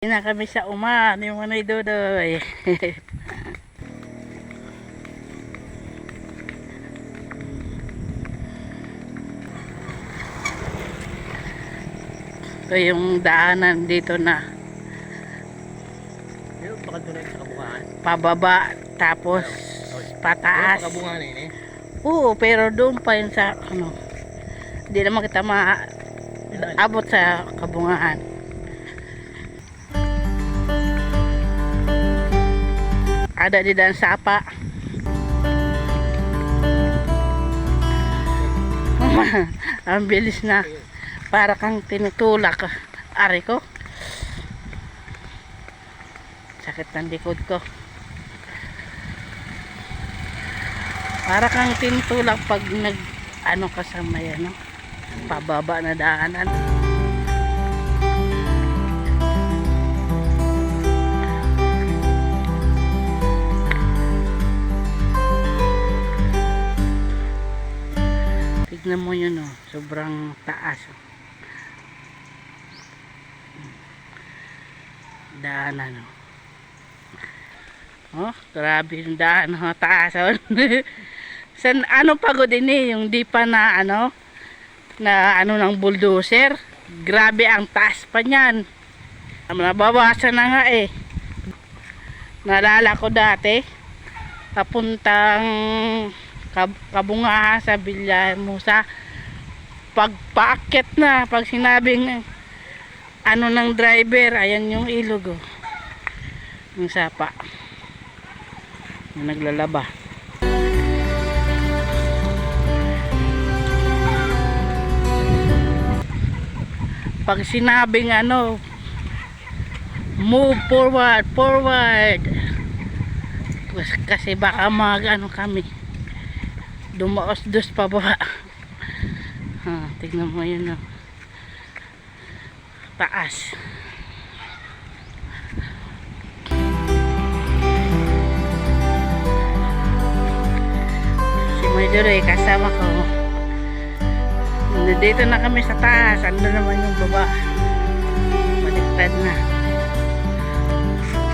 na kami sa uma ni Manay Dodoy. Ito yung daanan dito na Pero baka doon sa kabungaan. pababa tapos pataas. Pero kabungaan yun eh. Oo, pero doon pa yun sa ano. Hindi naman kita ma abot sa kabungahan. Ada di dan sapa. Ang bilis na. Para kang tinutulak. Ari ko. Sakit ng likod ko. Para kang tinutulak pag nag ano ka sa may ano. Pababa na daanan. Sobrang taas. Daanan. Oh, grabe yung daan oh, taas oh. San ano pagod din eh, yung di pa na ano na ano ng bulldozer. Grabe ang taas pa niyan. Nabawasan na nga eh. Nalala ko dati papuntang Kab kabungahan sa Villahermosa pagpaakit na pag sinabing ano ng driver ayan yung ilog oh. yung sapa. Yung naglalaba. Pag sinabing ano move forward forward. Kas- kasi baka mag ano kami dumaos dos pa ba tignan mo yun oh. taas. Si Maydore kasama ko. Dito na kami sa taas. Ando naman yung baba baliktad na.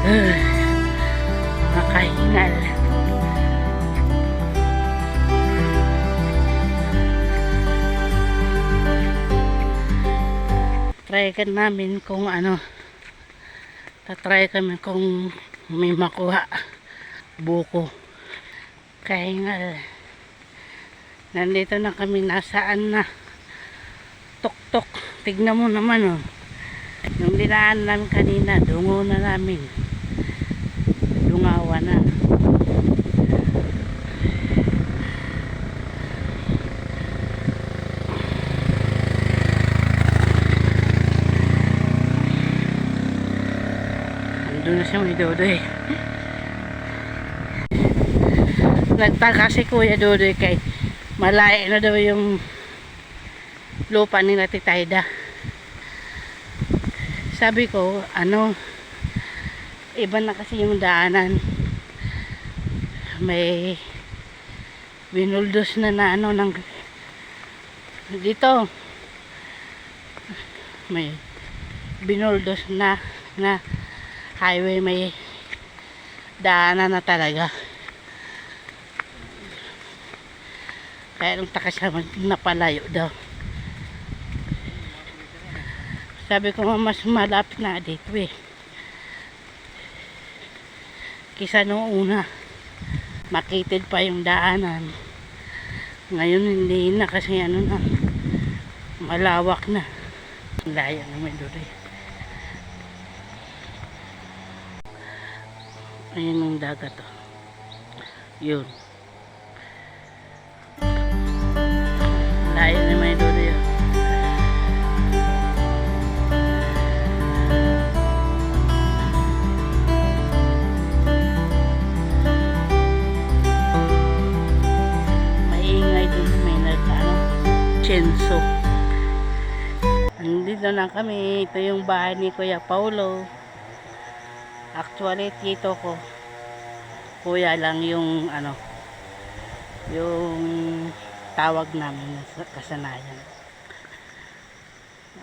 Uh, makahingal try ka namin kung ano. Tatry kami kung may makuha buko. Kahingal nandito na kami nasaan na? Tok tok tignan mo naman oh. Yung dinaan namin kanina dungo na namin. Dungawa na Andun na siya may Dodoy. Nagtaka si Kuya Dodoy kay malayo na daw yung lupa ni Titayda. Sabi ko, ano, iba na kasi yung daanan. May binuldos na na ano ng dito may binuldos na na highway may daanan na talaga. Kaya nung taka siya mag- napalayo daw. Sabi ko "Ma, mas malapit na dito eh. Kisa nung una makitid pa yung daanan. Ngayon hindi na kasi ano na malawak na. Layo naman doon eh Ayan ang dagat oh. Yun. Layo na may doon yun. Maingay dun may nag ano, chenso. Andito na kami. Ito yung bahay ni Kuya Paulo. Actually, tito ko. Kuya lang yung ano, yung tawag namin sa kasanayan.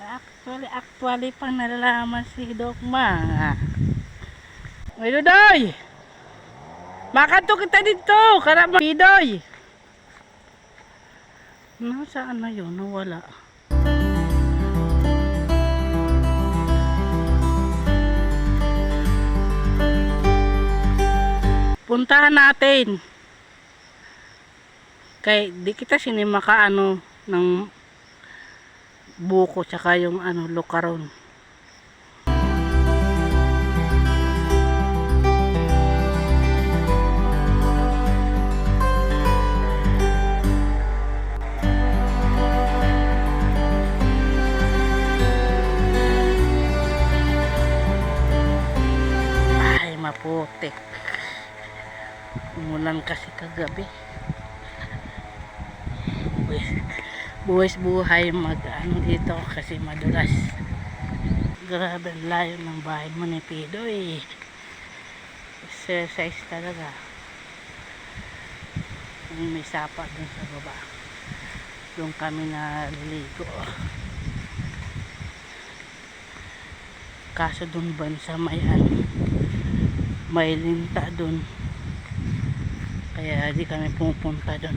actually, actually pang nalalaman si Dokma. Ay, Dodoy! Makanto kita dito! Karama, Pidoy! Nasaan na yun? Nawala. Puntahan natin. Kay di kita sinimaka ano ng buko tsaka yung ano lukaron. Ay, maputik. Umulan kasi kagabi. Buwis, buhay mag ano dito kasi madulas. Grabe ang layo ng bahay mo ni Pido eh. Exercise talaga. May sapa dun sa baba. Doon kami naliligo. Kaso dun ban sa may ano, may linta dun. Kaya di kami pupunta dun.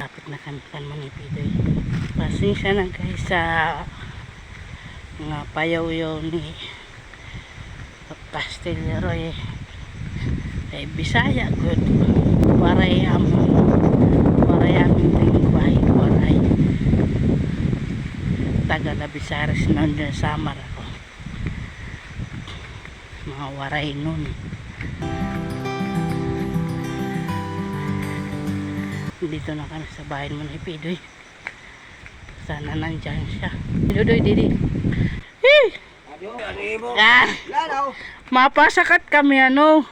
Lapit na kami kan Manipidoy. Pasensya na guys sa mga payaw-yaw ni Castillero eh. Eh, Bisaya good. Waray am waray aming lingwahe. Waray. Taga na Bisares noon dyan Samar ako. Mga waray nun. Dito na kami sa bahay mo ni Pidoy. Sana nandyan siya. Pidoy, didi. Hey! Lalo. mapasakat kami ano,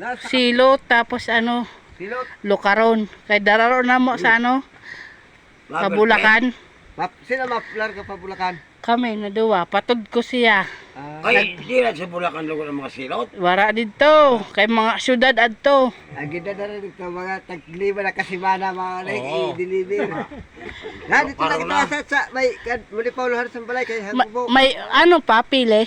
Nasa silo tapos ano, silot. lukaron. Kay dararo na mo sa ano. Map, sino maplar ka pa Bulacan? Kami na duwa, patod ko siya. Ah, Ay, di na sa Bulacan lugar ng mga silot. Wara dito, kay mga syudad adto. agad na rin ito mga taglima na kasimana mga like, Oo. i-deliver. Na, dito lang ito na. sa, sa may, kan, muli pa ulo sa balay kay Ma- Hagubo. may ano pa, pili.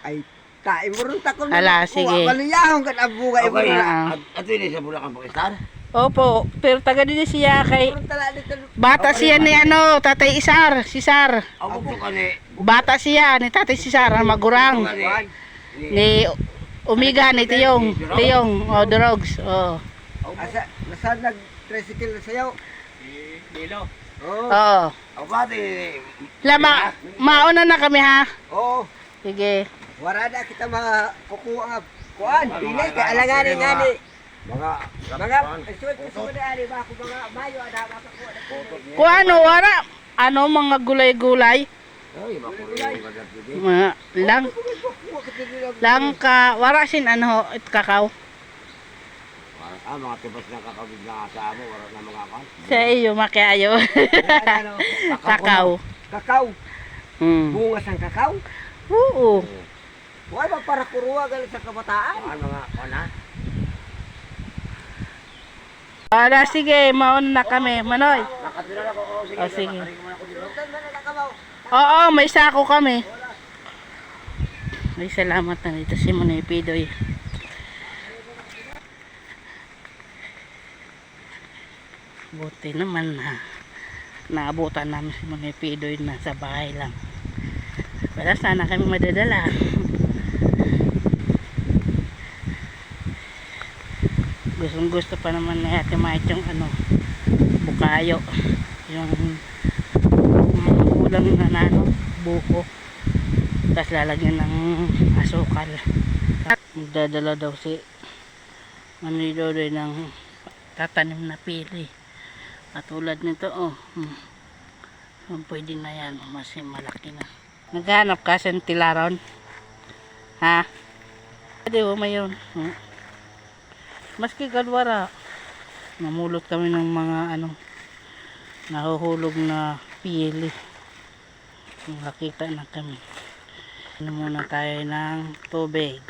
Ay, tayo mo rin takon. Ala, sige. Maliyahong kan abu ka. Okay, Ah. at, at yun sa Bulacan, Pakistan. Opo, pero taga din siya kay bata siya ni ano, Tatay Isar, si Sar. Ako po kani, Bata siya ni Tatay si Sar, ang magurang. Ni Umiga ni Tiyong, Tiyong, o Drogs, o. Asa, nasa nag-tricycle na sayaw. Dilo. Oo. Oo. Ako ba, di, Lama, mauna na kami ha. Oo. Sige. Wala na kita mga kukuha nga. Kuan, pili, kay alanganin nga ni. Mga, Mga, ay suwet ko sa ali, mga ako mga mayo, ada kuha. Kung ano, wara, ano mga gulay-gulay, ay, mga lang, Kuha ka din nila. lang ka, wara sin ano, it kakao. Ah, mga tipas na kakabig na sa amo, wala na mga kan. Sa iyo, makiayo. Ano, kakao. Kakao. Hmm. Bunga sang kakao. Oo. Wala ba para kuruwa galing sa kabataan? Ano nga, ano? Wala, sige, mauna na kami. Manoy. O, sige. Oo, may sako kami. Ay, salamat na dito si Manoy Pidoy. Buti naman na naabutan namin si Manoy Pidoy na sa bahay lang. Wala sana kami madadala. Gustong gusto pa naman na Ate Mait yung ano, bukayo. Yung kulang na nano, buko. Tapos lalagyan ng asukal. Magdadala daw si Manidodoy ng tatanim na pili. Katulad nito, oh. Hmm. Pwede na yan. Mas malaki na. Naghanap ka sa tilaron? Ha? Pwede mo mayon. Hmm. Maski galwara. Namulot kami ng mga ano nahuhulog na pili. Nakita na kami. Ano muna tayo ng tubig.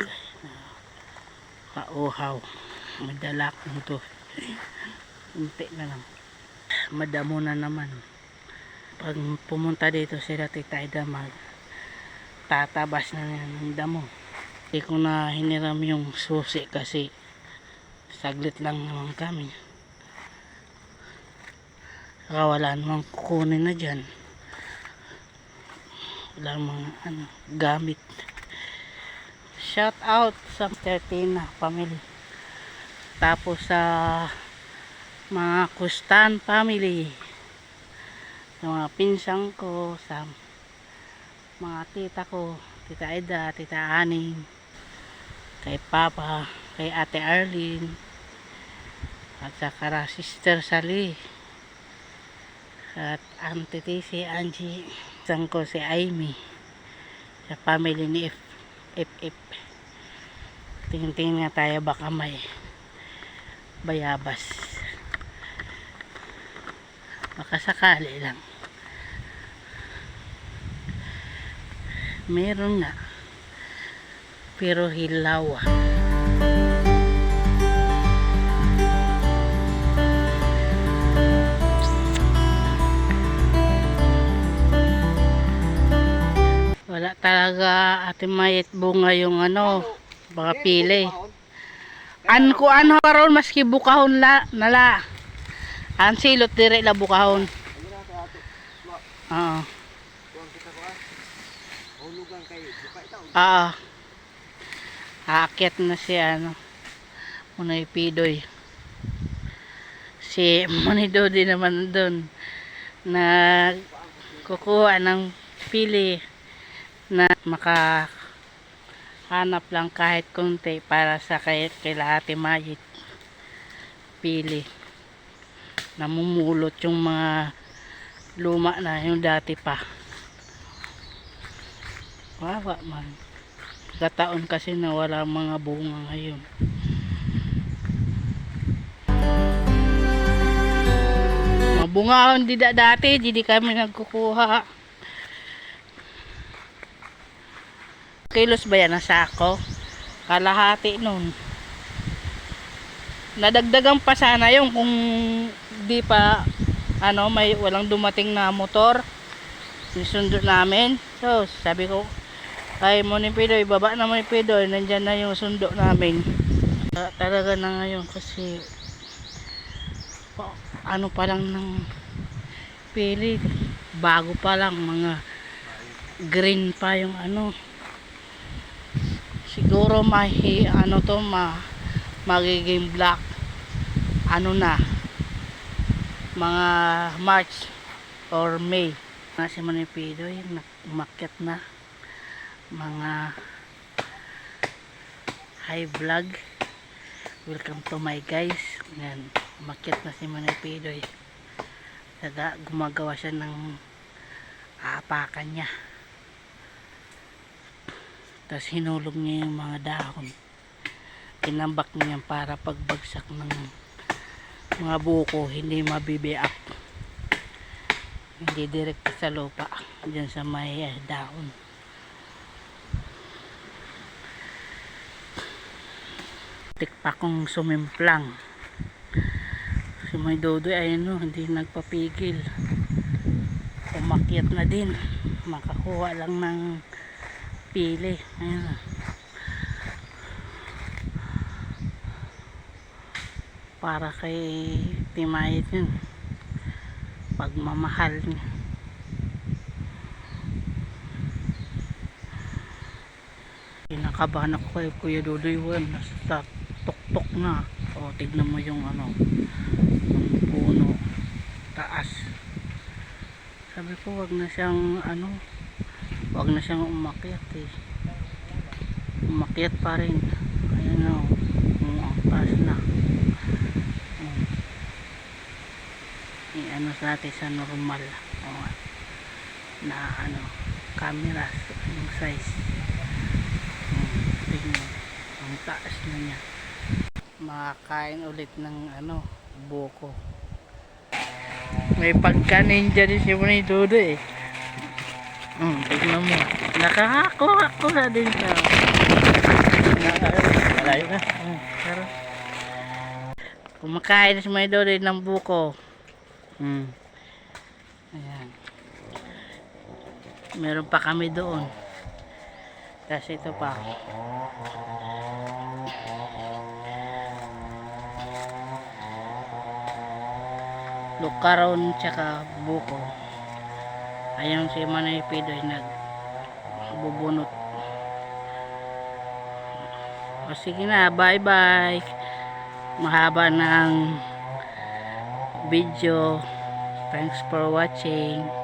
Pauhaw. Madala kong to. Unti na lang. Madamo na naman. pag pumunta dito sila Tita Ida mag tatabas na ng damo hindi ko na hiniram yung susi kasi saglit lang naman kami. Saka wala namang kukunin na dyan. Wala namang ano, gamit. Shout out sa 13 na family. Tapos sa mga Kustan family. Sa mga pinsang ko sa mga tita ko tita Eda, tita Aning kay Papa kay Ate Arlene at sa kara Sister Sally. At Auntie Tisi Angie isang ko si Amy. Sa family ni F FF tingin-tingin nga tayo baka may bayabas. Baka sakali lang. Meron nga. Pero hilaw talaga ate mayit bunga yung ano baka pili an ko ano karon maski bukahon la nala an silot dire la bukahon oo Oo. Aakyat na si ano. Munay Pidoy. Si Munido din naman doon. Na kukuha ng pili na maka hanap lang kahit konti para sa kay, kila Ate Mayit. Pili. Namumulot yung mga luma na yung dati pa. Wawa man. Kataon kasi na wala mga bunga ngayon. Mga bungahon di da dati, di kami nagkukuha. Kilos ba yan ang sako? Kalahati nun. Nadagdagan pa sana yung kung di pa ano may walang dumating na motor susundo namin so sabi ko ay Monipido, ibaba na Monipido, nandyan na yung sundo namin. Ta- talaga na ngayon kasi ano pa lang ng pili, bago pa lang mga green pa yung ano. Siguro mahi ano to ma magiging black ano na mga March or May. Nasi Monipido, yung umakyat na. Mga hi vlog. Welcome to my guys. Yan umakyat na si Manay Pidoy Daga, gumagawa siya ng aapakan niya tapos hinulog niya yung mga dahon. Tinambak niya para pagbagsak ng mga buko hindi mabibiak. Hindi direct sa lupa dyan sa may eh, dahon. Tikpa kong sumimplang. Si may dodoy ay ano hindi nagpapigil. Umakyat na din. Makakuha lang ng pili. Ayun na. para kay timayit yun. Pagmamahal niya. Kinakabahan ako kay Kuya Dudoy Juan nasa tuktok na. O tignan mo yung ano yung puno taas. Sabi ko wag na siyang ano wag na siyang umakyat eh. Umakyat pa rin. Ayun o um, ang taas na. Um, i-ano sa natin sa normal. O, na ano camera yung size. Um, tignan ang taas na niya. Makakain ulit ng ano buko. May pagka ninja din si Dodo eh hmm, tignan mo nakakakuha ko na din siya Malayo na. Hmm, pero kumakain si Muni Dodo ng buko hmm. ayan Meron pa kami doon. Tapos ito pa. Lukaron tsaka buko. Ayun si Manay Pidoy nag bubunot. O sige na, bye bye. Mahaba ng video. Thanks for watching.